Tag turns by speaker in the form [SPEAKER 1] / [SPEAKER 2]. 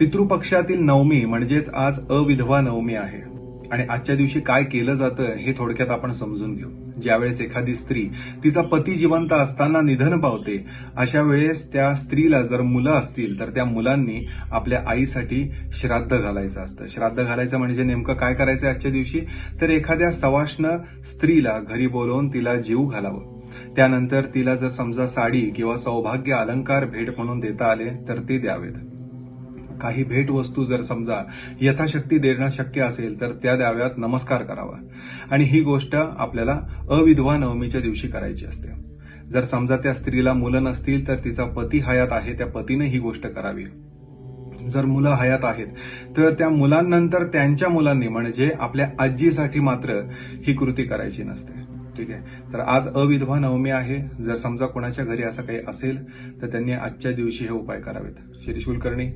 [SPEAKER 1] पितृपक्षातील नवमी म्हणजेच आज अविधवा नवमी आहे. आणि आजच्या दिवशी काय केलं जातं हे थोडक्यात आपण समजून घेऊ. ज्यावेळेस एखादी स्त्री तिचा पती जिवंत असताना निधन पावते अशा वेळेस त्या स्त्रीला जर मुलं असतील तर त्या मुलांनी आपल्या आईसाठी श्राद्ध घालायचं असतं. श्राद्ध घालायचं म्हणजे नेमकं काय करायचं आजच्या दिवशी? तर एखाद्या सवाष्ण स्त्रीला घरी बोलवून तिला जीव घालावं. त्यानंतर तिला जर समजा साडी किंवा सौभाग्य अलंकार भेट म्हणून देता आले तर ते द्यावेत. काही भेटवस्तू जर समजा यथाशक्ती देणं शक्य असेल तर त्या द्याव्यात नमस्कार करावा. आणि ही गोष्ट आपल्याला अविधवा नवमीच्या दिवशी करायची असते. जर समजा त्या स्त्रीला मुलं नसतील तर तिचा पती हयात आहे त्या पतीने ही गोष्ट करावी. जर मुलं हयात आहेत तर त्या मुलांनंतर त्यांच्या मुलांनी म्हणजे आपल्या आजीसाठी मात्र ही कृती करायची नसते. ठीक आहे? तर आज अविधवा नवमी आहे. जर समजा कोणाच्या घरी असं काही असेल तर त्यांनी आजच्या दिवशी हे उपाय करावेत. श्री कुलकर्णी.